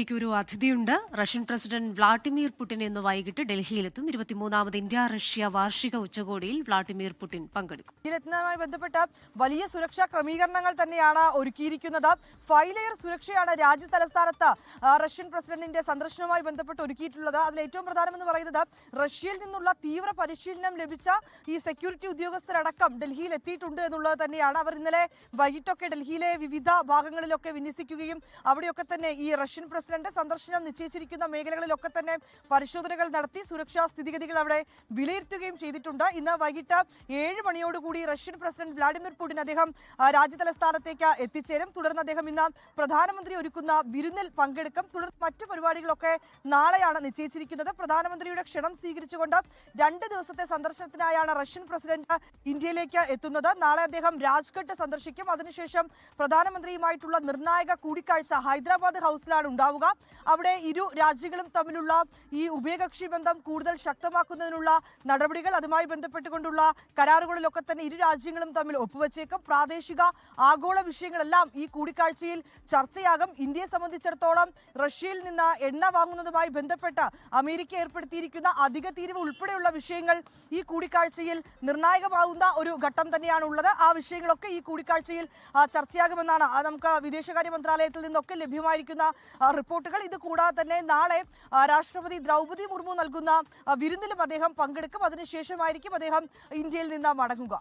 ഇന്ത്യയ്ക്ക് ഒരു അതിഥിയുണ്ട്. റഷ്യൻ പ്രസിഡന്റ് വ്ളാഡിമിർ പുടിൻ ഇന്ന് വൈകിട്ട് ഡൽഹിയിലെത്തും. ഇരുപത്തിമൂന്നാമത് ഇന്ത്യ റഷ്യ വാർഷിക ഉച്ചകോടിയിൽ വ്ളാഡിമിർ പുടിൻ പങ്കെടുക്കും. ബന്ധപ്പെട്ട വലിയ സുരക്ഷാ ക്രമീകരണങ്ങൾ തന്നെയാണ് ഒരുക്കിയിരിക്കുന്നത്. ഫൈലെയർ ലെയർ സുരക്ഷയാണ് രാജ്യ തലസ്ഥാനത്ത് റഷ്യൻ പ്രസിഡന്റിന്റെ സന്ദർശനവുമായി ബന്ധപ്പെട്ട് ഒരുക്കിയിട്ടുള്ളത്. അതിൽ ഏറ്റവും പ്രധാനമെന്ന് പറയുന്നത് റഷ്യയിൽ നിന്നുള്ള തീവ്ര പരിശീലനം ലഭിച്ച ഈ സെക്യൂരിറ്റി ഉദ്യോഗസ്ഥരടക്കം ഡൽഹിയിൽ എത്തിയിട്ടുണ്ട് എന്നുള്ളത് തന്നെയാണ്. അവർ ഇന്നലെ വൈകിട്ടൊക്കെ ഡൽഹിയിലെ വിവിധ ഭാഗങ്ങളിലൊക്കെ വിന്യസിക്കുകയും അവിടെയൊക്കെ തന്നെ ഈ റഷ്യൻ പ്രസിഡന്റ് സന്ദർശനം നിശ്ചയിച്ചിരിക്കുന്ന മേഖലകളിലൊക്കെ തന്നെ പരിശോധനകൾ നടത്തി സുരക്ഷാ സ്ഥിതിഗതികൾ അവിടെ വിലയിരുത്തുകയും ചെയ്തിട്ടുണ്ട്. ഇന്ന് വൈകിട്ട് ഏഴ് മണിയോടുകൂടി റഷ്യൻ പ്രസിഡന്റ് വ്ളാഡിമിർ പുടിൻ അദ്ദേഹം രാജ്യതലസ്ഥാനത്തേക്ക് എത്തിച്ചേരും. തുടർന്ന് അദ്ദേഹം ഇന്ന് പ്രധാനമന്ത്രി ഒരുക്കുന്ന വിരുന്നിൽ പങ്കെടുക്കും. തുടർന്ന് മറ്റു പരിപാടികളൊക്കെ നാളെയാണ് നിശ്ചയിച്ചിരിക്കുന്നത്. പ്രധാനമന്ത്രിയുടെ ക്ഷണം സ്വീകരിച്ചുകൊണ്ട് രണ്ട് ദിവസത്തെ സന്ദർശനത്തിനായാണ് റഷ്യൻ പ്രസിഡന്റ് ഇന്ത്യയിലേക്ക് എത്തുന്നത്. നാളെ അദ്ദേഹം രാജ്ഘട്ട് സന്ദർശിക്കും. അതിനുശേഷം പ്രധാനമന്ത്രിയുമായിട്ടുള്ള നിർണായക കൂടിക്കാഴ്ച ഹൈദരാബാദ് ഹൗസിലാണ് ഉണ്ടാവുക. അവിടെ ഇരു രാജ്യങ്ങളും തമ്മിലുള്ള ഈ ഉഭയകക്ഷി ബന്ധം കൂടുതൽ ശക്തമാക്കുന്നതിനുള്ള നടപടികൾ അതുമായി ബന്ധപ്പെട്ടുകൊണ്ടുള്ള കരാറുകളിലൊക്കെ തന്നെ ഇരു രാജ്യങ്ങളും തമ്മിൽ ഒപ്പുവച്ചേക്കും. പ്രാദേശിക ആഗോള വിഷയങ്ങളെല്ലാം ഈ കൂടിക്കാഴ്ചയിൽ ചർച്ചയാകും. ഇന്ത്യയെ സംബന്ധിച്ചിടത്തോളം റഷ്യയിൽ നിന്ന് എണ്ണ വാങ്ങുന്നതുമായി ബന്ധപ്പെട്ട് അമേരിക്ക ഏർപ്പെടുത്തിയിരിക്കുന്ന അധിക തീരുവ ഉൾപ്പെടെയുള്ള വിഷയങ്ങൾ ഈ കൂടിക്കാഴ്ചയിൽ നിർണായകമാവുന്ന ഒരു ഘട്ടം തന്നെയാണ് ഉള്ളത് ആ വിഷയങ്ങളൊക്കെ ഈ കൂടിക്കാഴ്ചയിൽ ചർച്ചയാകുമെന്നാണ് നമുക്ക് വിദേശകാര്യ മന്ത്രാലയത്തിൽ നിന്നൊക്കെ ലഭ്യമായിരിക്കുന്ന റിപ്പോർട്ടുകൾ. ഇത് കൂടാതെ തന്നെ നാളെ രാഷ്ട്രപതി ദ്രൗപദി മുർമു നൽകുന്ന വിരുന്നിലും അദ്ദേഹം പങ്കെടുക്കും. അതിനുശേഷമായിരിക്കും അദ്ദേഹം ഇന്ത്യയിൽ നിന്ന് മടങ്ങുക.